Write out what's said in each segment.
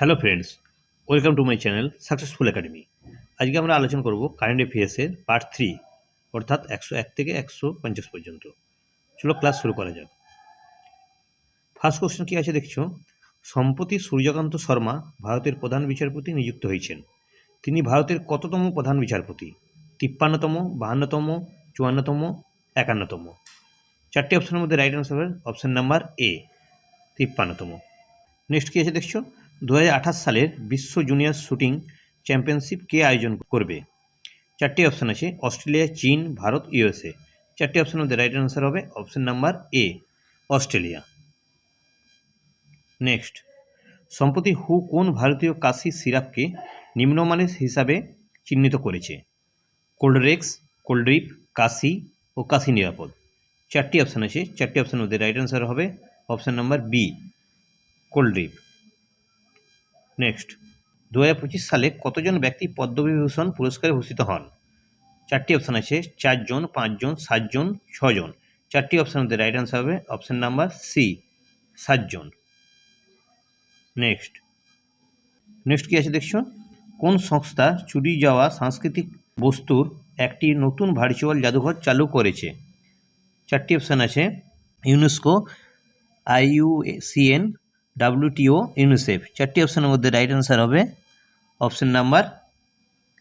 Hello friends, welcome to my channel successful academy. আজকে আমরা আলোচনা করব কারেন্ট অ্যাফেয়ার্সের পার্ট থ্রি, অর্থাৎ একশো এক থেকে একশো পঞ্চাশ পর্যন্ত। চলো ক্লাস শুরু করা যাক। ফার্স্ট কোশ্চেন কী আছে দেখছ? সম্প্রতি সূর্যকান্ত শর্মা ভারতের প্রধান বিচারপতি নিযুক্ত হয়েছেন। তিনি ভারতের কততম প্রধান বিচারপতি? তিপ্পান্নতম, বাহান্নতম, চুয়ান্নতম, একান্নতম। চারটি অপশনের মধ্যে রাইট হবে অপশন নাম্বার এ তিপ্পান্নতম। নেক্সট কী আছে দেখছ? দু হাজার আঠাশ সালের বিশ্ব জুনিয়র শুটিং চ্যাম্পিয়নশিপ কে আয়োজন করবে? চারটি অপশান আছে, অস্ট্রেলিয়া, চীন, ভারত, ইউএসএ। চারটি অপশানের মধ্যে রাইট অ্যান্সার হবে option number A Australia. Next সম্প্রতি হু কোন ভারতীয় কাশি সিরাপকে নিম্নমানের হিসাবে চিহ্নিত করেছে? কোল্ডরেক্স কোল্ড্রিপ কাশি ও কাশি নিরাপদ। চারটি অপশান আছে, চারটি অপশানের মধ্যে রাইট অ্যান্সার হবে option number B Coldrif next দু হাজার পঁচিশ সালে কতজন ব্যক্তি পদ্মবিভূষণ পুরস্কারে ভূষিত হন? চারটি অপশান আছে, চারজন, পাঁচজন, সাতজন, ছজন। চারটি অপশান মধ্যে রাইট আনসার হবে অপশান নাম্বার সি সাতজন। নেক্সট নেক্সট কী আছে দেখছ? কোন সংস্থা চুরি যাওয়া সাংস্কৃতিক বস্তুর একটি নতুন ভার্চুয়াল জাদুঘর চালু করেছে? চারটি অপশান আছে ইউনেস্কো আইইউসিএন ডাব্লিউটিও ইউনিসেফ চারটি অপশানের মধ্যে রাইট অ্যান্সার হবে option number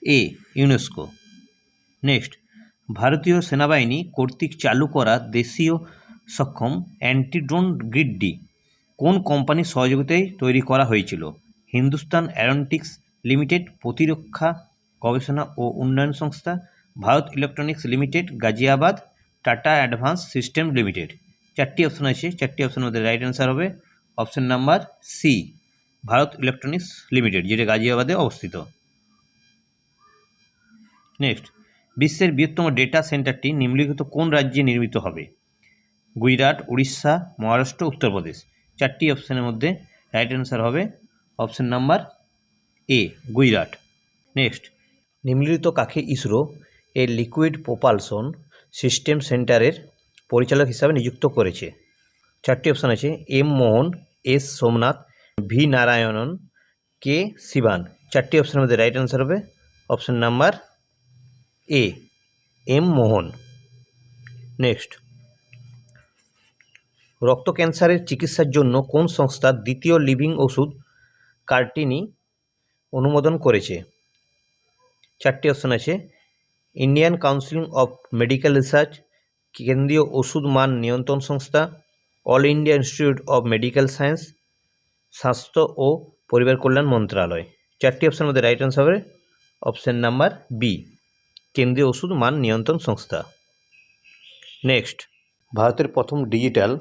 A UNESCO next ভারতীয় সেনাবাহিনী কর্তৃক চালু করা দেশীয় সক্ষম অ্যান্টিড্রোন গ্রিডটি কোন কোম্পানির সহযোগিতায় তৈরি করা হয়েছিল? হিন্দুস্তান অ্যারোনটিক্স লিমিটেড প্রতিরক্ষা গবেষণা ও উন্নয়ন সংস্থা, Bharat electronics limited Ghaziabad, Tata advance system limited চারটি অপশন আছে, চারটি অপশনের মধ্যে রাইট অ্যান্সার হবে option number C Bharat electronics limited, যেটা গাজিয়াবাদে অবস্থিত। নেক্সট বিশ্বের বৃহত্তম ডেটা সেন্টারটি নিম্নলিখিত কোন রাজ্যে নির্মিত হবে? গুজরাট, উড়িষ্যা, মহারাষ্ট্র, উত্তরপ্রদেশ। চারটি অপশানের মধ্যে রাইট অ্যান্সার হবে option number A Gujarat. Next নিম্নলিখিত কাকে ইসরো এর লিকুইড প্রোপালশন সিস্টেম সেন্টারের পরিচালক হিসাবে নিযুক্ত করেছে? চারটি অপশান আছে, M Mohan S Somanath, V Narayanan, K Sivan. চারটি অপশানের মধ্যে রাইট অ্যান্সার হবে। Option number A M Mohan. Next রক্ত ক্যান্সারের চিকিৎসার জন্য কোন সংস্থা দ্বিতীয় লিভিং ওষুধ কার্টিনি অনুমোদন করেছে? চারটি অপশান আছে। Indian council of medical research কেন্দ্রীয় ওষুধ মান নিয়ন্ত্রণ সংস্থা all India institute of medical science, স্বাস্থ্য ও পরিবার কল্যাণ মন্ত্রণালয় চারটি অপশানের মধ্যে রাইট অ্যান্সার হবে। অপশান নাম্বার বি কেন্দ্রীয় ওষুধ মান নিয়ন্ত্রণ সংস্থা। নেক্সট ভারতের প্রথম ডিজিটাল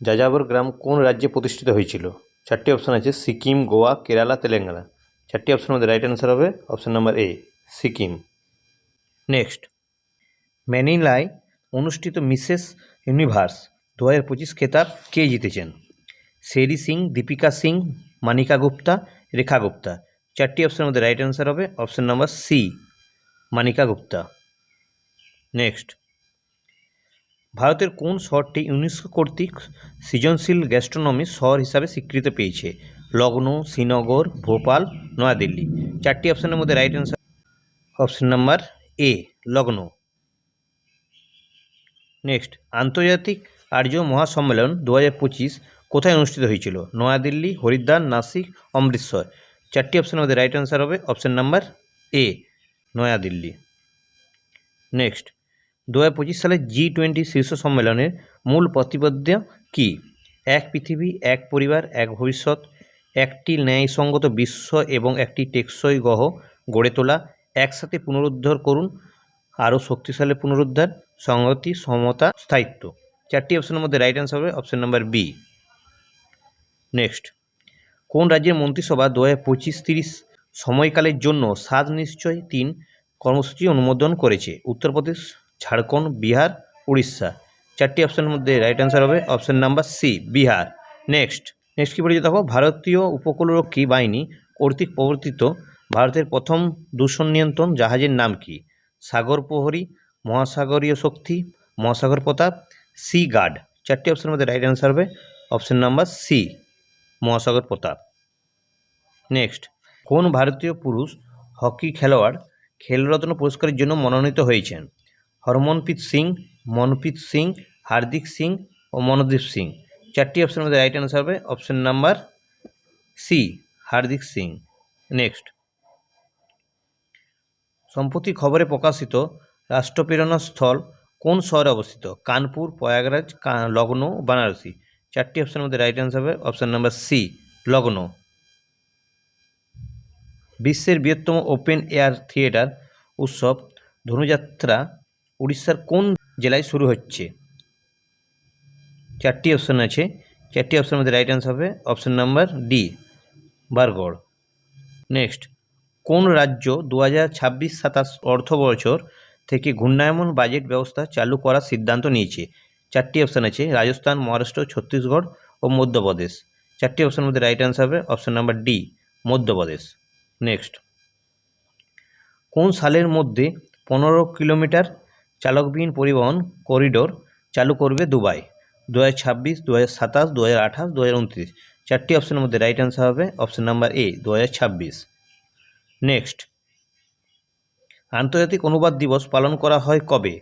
যাযাবর গ্রাম কোন রাজ্যে প্রতিষ্ঠিত হয়েছিল? চারটি অপশান আছে, সিকিম, গোয়া, কেরালা, তেলেঙ্গানা। চারটি অপশানের মধ্যে রাইট অ্যান্সার হবে। Option number A Sikkim. Next ম্যানিলায় অনুষ্ঠিত মিসেস ইউনিভার্স দু হাজার পঁচিশ খেতাব কে জিতেছেন? শেরি সিং, দীপিকা সিং, মানিকা গুপ্তা, রেখা গুপ্তা। চারটি অপশানের মধ্যে রাইট অ্যান্সার হবে option number C Manika Gupta. Next ভারতের কোন শহরটি ইউনেস্কো কর্তৃক সৃজনশীল গ্যাস্ট্রোনমি শহর হিসাবে স্বীকৃত পেয়েছে? লখনৌ শ্রীনগর, ভোপাল, নয়াদিল্লি। চারটি অপশানের মধ্যে right answer option number A Lucknow next আন্তর্জাতিক আর্য মহাসম্মেলন দু হাজার পঁচিশ কোথায় অনুষ্ঠিত হয়েছিল? নয়াদিল্লি, হরিদ্বার, নাসিক, অমৃতসর। চারটি অপশানের মধ্যে রাইট অ্যান্সার হবে। Option number A New Delhi. Next দু হাজার পঁচিশ সালের জি টোয়েন্টি শীর্ষ সম্মেলনের মূল প্রতিপাদ্য কী? এক পৃথিবী, এক পরিবার, এক ভবিষ্যৎ, একটি ন্যায়সঙ্গত বিশ্ব এবং একটি টেকসই গ্রহ গড়ে তোলা, একসাথে পুনরুদ্ধার করুন, আরও শক্তিশালী পুনরুদ্ধার, সংহতি, সমতা, স্থায়িত্ব। চারটি অপশনের মধ্যে রাইট অ্যান্সার হবে অপশন নাম্বার বি নেক্সট কোন রাজ্যের মন্ত্রিসভা দু হাজার পঁচিশ তিরিশ সময়কালের জন্য সাত নিশ্চয় তিন কর্মসূচি অনুমোদন করেছে? উত্তরপ্রদেশ, ঝাড়খণ্ড, বিহার, উড়িষ্যা। চারটি অপশনের মধ্যে রাইট অ্যান্সার হবে option number C Bihar. Next next কী পরিচিত দেখো? ভারতীয় উপকূলরক্ষী বাহিনী কর্তৃক প্রবর্তিত ভারতের প্রথম দূষণ নিয়ন্ত্রণ জাহাজের নাম কি? সাগর প্রহরী, মহাসাগরীয় শক্তি, মহাসাগর প্রতাপ সি গার্ড চারটি অপশনের মধ্যে রাইট অ্যান্সার হবে। অপশন নাম্বার সি মহাসাগর প্রতাপ। নেক্সট কোন ভারতীয় পুরুষ হকি খেলোয়াড় খেলরত্ন পুরস্কারের জন্য মনোনীত হয়েছেন? হরমনপ্রীত সিং, মনপ্রীত সিং, হার্দিক সিং ও মনোদীপ সিং। চারটি অপশনের মধ্যে রাইট অ্যান্সার হবে। Option number C Hardik Singh. Next সম্প্রতি খবরে প্রকাশিত রাষ্ট্রপ্রেরণা স্থল কোন শহরে অবস্থিত? কানপুর, প্রয়াগরাজ লখনৌ বানারসি। চারটি অপশনের মধ্যে রাইট অ্যান্সার হবে অপশন নাম্বার সি লখনৌ বিশ্বের বৃহত্তম ওপেন এয়ার থিয়েটার উৎসব, ধনুযাত্রা, উড়িষ্যার কোন জেলায় শুরু হচ্ছে? চারটি অপশন আছে। চারটি অপশনের মধ্যে রাইট অ্যান্সার হবে option number D Bargarh. Next কোন রাজ্য দু হাজার ছাব্বিশ সাতাশ অর্থ বছর থেকে ঘূর্ণায়মন বাজেট ব্যবস্থা চালু করার সিদ্ধান্ত নিয়েছে। চারটি অপশান আছে, রাজস্থান, মহারাষ্ট্র, ছত্তিশগড় ও মধ্যপ্রদেশ। চারটি অপশনের মধ্যে রাইট অ্যান্সার হবে option number D Madhya Pradesh. Next কোন সালের মধ্যে পনেরো কিলোমিটার চালকবিহীন পরিবহন করিডোর চালু করবে দুবাই? দু হাজার ছাব্বিশ দু হাজার সাতাশ দু হাজার আঠাশ দু হাজার উনত্রিশ। চারটি অপশানের মধ্যে রাইট অ্যান্সার হবে অপশান নাম্বার এ দু হাজার ছাব্বিশ। নেক্সট আন্তর্জাতিক অনুবাদ দিবস পালন করা হয় কবে?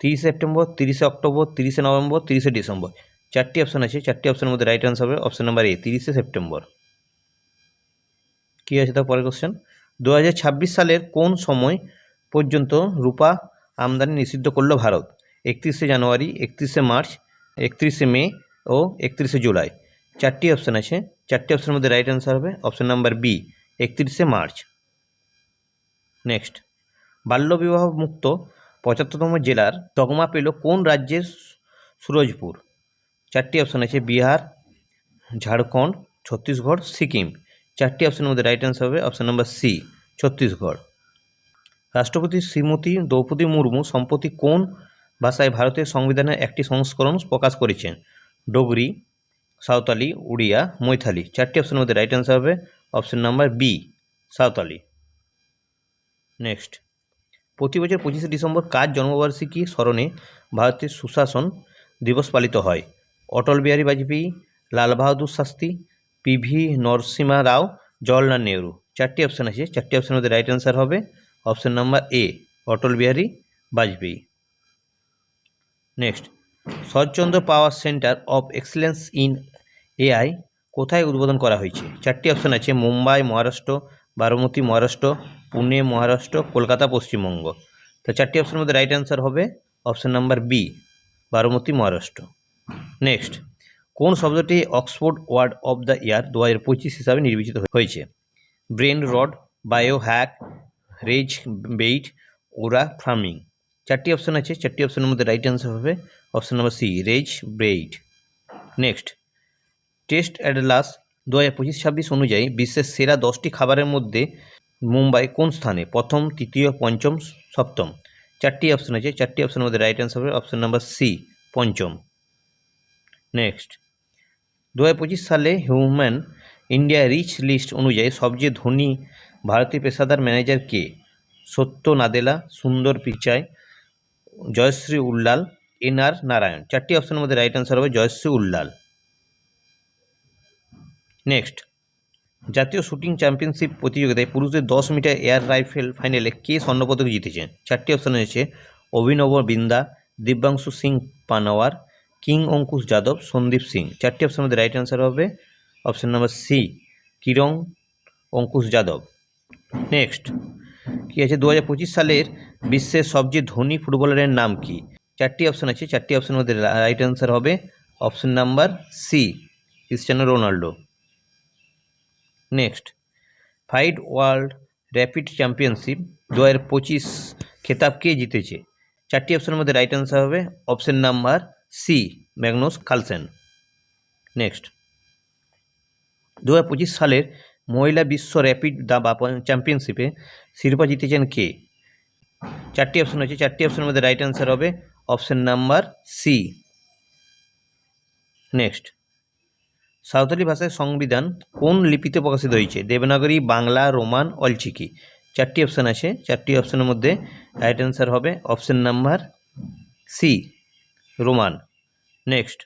তিরিশে সেপ্টেম্বর, তিরিশে অক্টোবর, তিরিশে নভেম্বর, তিরিশে ডিসেম্বর। চারটি অপশন আছে, চারটি অপশনের মধ্যে রাইট অ্যান্সার হবে অপশন নাম্বার এ তিরিশে সেপ্টেম্বর। কী আছে তার পরের কোশ্চেন দু হাজার ছাব্বিশ সালের কোন সময় পর্যন্ত রূপা আমদানি নিষিদ্ধ করল ভারত? একত্রিশে জানুয়ারি, একত্রিশে মার্চ, একত্রিশে মে ও একত্রিশে জুলাই। চারটি অপশান আছে, চারটি অপশনের মধ্যে রাইট অ্যান্সার হবে অপশন নাম্বার বি একত্রিশে মার্চ। নেক্সট বাল্যবিবাহ মুক্ত পঁচাত্তরতম জেলার তকমা পেল কোন রাজ্যের সুরজপুর? চারটি অপশন আছে বিহার, ঝাড়খণ্ড, ছত্তিশগড়, সিকিম। চারটি অপশনের মধ্যে রাইট অ্যান্সার হবে অপশন নাম্বার সি ছত্তিশগড়। রাষ্ট্রপতি শ্রীমতী দ্রৌপদী মুর্মু সম্প্রতি কোন ভাষায় ভারতের সংবিধানের একটি সংস্করণ প্রকাশ করেছেন? ডোগরি সাঁওতালি, উড়িয়া, মৈথালি। চারটি অপশনের মধ্যে রাইট অ্যান্সার হবে option number B Santali. Next প্রতি বছর পঁচিশে ডিসেম্বর কার জন্মবার্ষিকী স্মরণে ভারতের সুশাসন দিবস পালিত হয়। অটল বিহারী বাজপেয়ী, লাল বাহাদুর শাস্ত্রী, পিভি নরসিমা রাও, জওয়াহরলাল নেহরু। চারটি অপশান আছে। চারটি অপশানের মধ্যে রাইট অ্যান্সার হবে। Option number A Atal Bihari Vajpayee. Next Sharadchandra Pawar centre of excellence in AI কোথায় উদ্বোধন করা হয়েছে? চারটি অপশান আছে। মুম্বাই, মহারাষ্ট্র, বারামতি, মহারাষ্ট্র পুনে, মহারাষ্ট্র, কলকাতা, পশ্চিমবঙ্গ। তো চারটি অপশনের মধ্যে রাইট অ্যান্সার হবে। Option number B Baramati, Maharashtra. Next কোন শব্দটি Oxford word of the year দু হাজার পঁচিশ হিসাবে নির্বাচিত হয়েছে? Brain rot bio hack rage bait, aura farming. চারটি অপশন আছে, চারটি অপশনের মধ্যে রাইট অ্যান্সার হবে। Option number C rage bait next taste atlas দু হাজার পঁচিশ ছাব্বিশ অনুযায়ী বিশ্বের সেরা দশটি খাবারের মধ্যে মুম্বাই কোন স্থানে? প্রথম, তৃতীয়, পঞ্চম, সপ্তম? চারটি অপশন আছে। চারটি অপশনের মধ্যে রাইট অ্যান্সার হবে অপশন নাম্বার সি পঞ্চম। নেক্সট দু হাজার পঁচিশ সালে হিউম্যান ইন্ডিয়া রিচ লিস্ট অনুযায়ী সবচেয়ে ধনী ভারতীয় পেশাদার ম্যানেজার কে? Satya Nadella, Sundar Pichai Jayshree Ullal, N R Narayan. চারটি অপশনের মধ্যে রাইট অ্যান্সার হবে জয়শ্রী উল্লাল। নেক্সট জাতীয় শুটিং চ্যাম্পিয়নশিপ প্রতিযোগিতায় পুরুষদের দশ মিটার এয়ার রাইফেল ফাইনালে কে স্বর্ণপদক জিতেছেন চারটি অপশান রয়েছে অভিনব বিন্দা, দিব্যাংশু সিং পানাওয়ার কিং অঙ্কুশ যাদব, সন্দীপ সিং। চারটি অপশনের মধ্যে রাইট অ্যান্সার হবে option number C Kiran Ankush Yadav. Next কি আছে? দু হাজার পঁচিশ সালের বিশ্বের সবচেয়ে ধনী ফুটবলারের নাম কি? চারটি অপশান আছে, চারটি অপশনের মধ্যে রাইট অ্যান্সার হবে option number C Cristiano Ronaldo. Next. FIDE world rapid championship দু হাজার পঁচিশ খেতাব কে জিতেছে। চারটি অপশনের মধ্যে রাইট অ্যান্সার হবে option number C Magnus Carlsen. Next. দু হাজার পঁচিশ সালের মহিলা বিশ্ব র্যাপিড দাবা চ্যাম্পিয়নশিপে শিরোপা জিতেছেন কে? চারটি অপশন আছে চারটি অপশনের মধ্যে রাইট অ্যান্সার হবে option number C next. Santali ভাষায় সংবিধান কোন লিপিতে প্রকাশিত হয়েছে? দেবনাগরী, বাংলা, রোমান, অলচিকি। চারটি অপশান আছে। চারটি অপশানের মধ্যে রাইট অ্যান্সার হবে option number C Roman. Next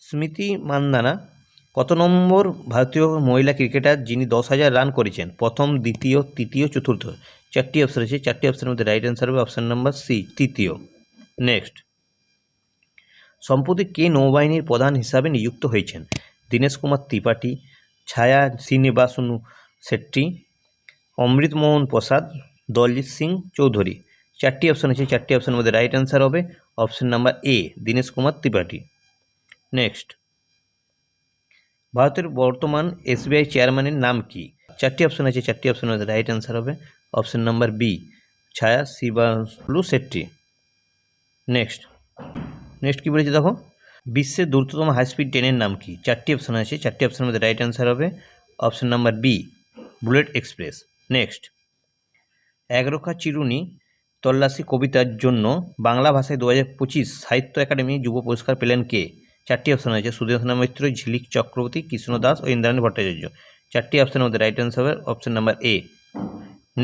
Smriti Mandhana, কত নম্বর ভারতীয় মহিলা ক্রিকেটার যিনি দশ হাজার রান করেছেন? প্রথম, দ্বিতীয়, তৃতীয়, চতুর্থ। চারটি অপশান আছে। চারটি অপশানের মধ্যে রাইট অ্যান্সার হবে অপশান নাম্বার সি তৃতীয়। নেক্সট সম্প্রতি কে নৌবাহিনীর প্রধান হিসাবে নিযুক্ত হয়েছেন? দীনেশ কুমার ত্রিপাঠী, ছায়া শ্রীনিবাসনু শেট্টি, অমৃতমোহন প্রসাদ, দলজিৎ সিং চৌধুরী। চারটি অপশন আছে, চারটি অপশনের মধ্যে রাইট অ্যান্সার হবে। Option number A Dinesh Kumar Tripathi. Next ভারতের বর্তমান এসবিআই চেয়ারম্যানের নাম কি? চারটি অপশন আছে, চারটি অপশনের মধ্যে রাইট অ্যান্সার হবে। Option number B Chhaya Shivalu Shetty. Next next কী বলেছে দেখো? বিশ্বের দ্রুততম হাই স্পিড ট্রেনের নাম কি? চারটি অপশান আছে। চারটি অপশনের মধ্যে রাইট অ্যান্সার হবে। Option number B bullet express next একরক্ষা চিরুনি তল্লাশি কবিতার জন্য বাংলা ভাষায় দু হাজার পঁচিশ সাহিত্য একাডেমি যুব পুরস্কার পেলেন কে? চারটি অপশান আছে। সুদেশনা মৈত্র ঝিলিক চক্রবর্তী কৃষ্ণ দাস ও ইন্দ্রাণী ভট্টাচার্য। চারটি অপশানের মধ্যে রাইট অ্যান্সার হবে। অপশান নাম্বার এ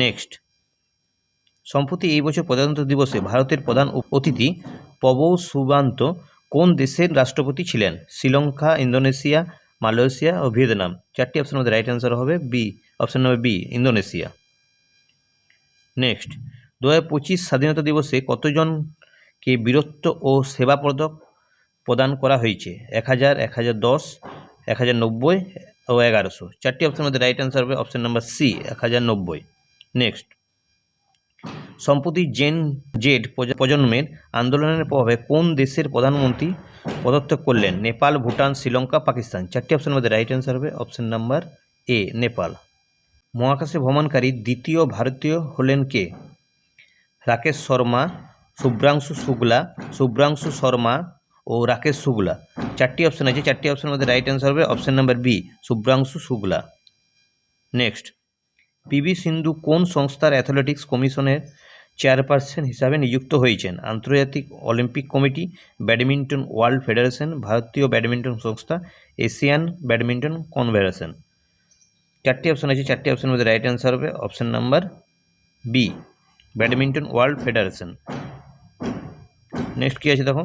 নেক্সট সম্প্রতি এই বছর প্রজাতন্ত্র দিবসে ভারতের প্রধান অতিথি পবৌ সুবান্ত কোন দেশের রাষ্ট্রপতি ছিলেন? শ্রীলঙ্কা, ইন্দোনেশিয়া, মালয়েশিয়া ও ভিয়েতনাম। চারটি অপশনের মধ্যে রাইট অ্যান্সার হবে B option number B Indonesia. Next দু পঁচিশ স্বাধীনতা দিবসে কতজনকে বীরত্ব ও সেবা পদক প্রদান করা হয়েছে? এক হাজার এক হাজার দশ, এক হাজার নব্বই ও এগারোশো। চারটি অপশনের মধ্যে রাইট অ্যান্সার হবে অপশন নাম্বার সি এক হাজার নব্বই। নেক্সট সম্প্রতি জেন জেড প্রজন্মের আন্দোলনের প্রভাবে কোন দেশের প্রধানমন্ত্রী পদত্যাগ করলেন? নেপাল, ভুটান, শ্রীলঙ্কা, পাকিস্তান। চারটি অপশনের মধ্যে রাইট অ্যান্সার হবে। Option number A Nepal. মহাকাশে ভ্রমণকারী দ্বিতীয় ভারতীয় হলেন কে? রাকেশ শর্মা, শুভ্রাংশু শুক্লা, শুভ্রাংশু শর্মা ও রাকেশ শুক্লা। চারটি অপশন আছে। চারটি অপশনের মধ্যে রাইট অ্যান্সার হবে। Option number B Shubhanshu Shukla. Next PV Sindhu কোন সংস্থার অ্যাথলেটিক্স কমিশনের চেয়ারপারসন হিসাবে নিযুক্ত হয়েছেন? আন্তর্জাতিক Olympic committee, badminton world federation, ভারতীয় ব্যাডমিন্টন সংস্থা, এশিয়ান ব্যাডমিন্টন কনফেডারেশন। চারটি অপশন আছে, চারটি অপশনের মধ্যে রাইট অ্যান্সার হবে। Option number B badminton world federation. Next কী আছে দেখো?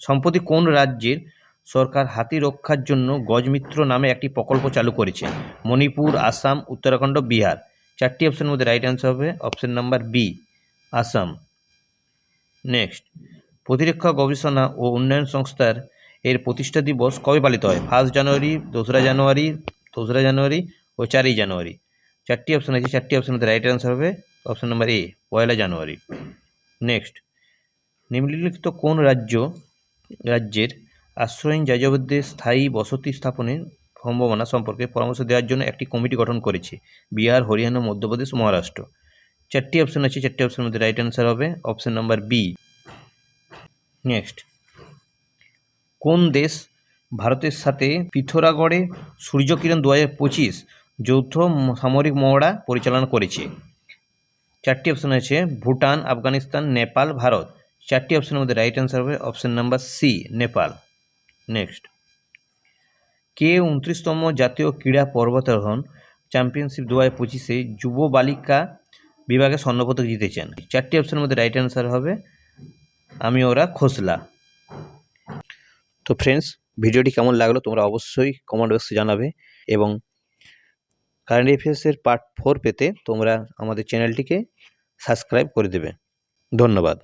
সম্প্রতি কোন রাজ্যের সরকার হাতি রক্ষার জন্য গজমিত্র নামে একটি প্রকল্প চালু করেছে? মণিপুর, আসাম, উত্তরাখণ্ড, বিহার। চারটি অপশনের মধ্যে রাইট অ্যান্সার হবে। Option number B Assam next প্রতিরক্ষা গবেষণা ও উন্নয়ন সংস্থার এর প্রতিষ্ঠা দিবস কবে পালিত হয়? ফার্স্ট জানুয়ারি, দোসরা জানুয়ারি দোসরা জানুয়ারি ও চারই জানুয়ারি। চারটি অপশন আছে, চারটি অপশনের মধ্যে রাইট অ্যান্সার হবে। অপশন নাম্বার এ পয়লা জানুয়ারি। নেক্সট নিম্নলিখিত কোন রাজ্য, রাজ্যের আশ্রয়হীন যাযাবরদের স্থায়ী বসতি স্থাপনের সম্ভাবনা সম্পর্কে পরামর্শ দেওয়ার জন্য একটি কমিটি গঠন করেছে। বিহার, হরিয়ানা, মধ্যপ্রদেশ, মহারাষ্ট্র। চারটি অপশন আছে, চারটি অপশনের মধ্যে রাইট অ্যান্সার হবে। অপশন নাম্বার বি নেক্সট কোন দেশ ভারতের সাথে পিথোরাগড়ে সূর্যকিরণ দু হাজার পঁচিশ যৌথ সামরিক মহড়া পরিচালনা করেছে? চারটি অপশন আছে, ভুটান, আফগানিস্তান, নেপাল, ভারত। চারটি অপশনের মধ্যে রাইট অ্যান্সার হবে option number C Nepal. Next কে উনত্রিশতম জাতীয় ক্রীড়া পর্বতারোহণ চ্যাম্পিয়নশিপ দু হাজার পঁচিশে যুব বালিকা বিভাগে স্বর্ণপদক জিতেছেন? চারটি অপশনের মধ্যে রাইট অ্যান্সার হবে। আমি ওরা খোসলা। তো ফ্রেন্ডস ভিডিওটি কেমন লাগল তোমরা অবশ্যই কমেন্ট বক্সে জানাবে এবং কারেন্ট অ্যাফেয়ার্সের পার্ট ফোর পেতে তোমরা আমাদের চ্যানেলটিকে সাবস্ক্রাইব করে দেবে। ধন্যবাদ।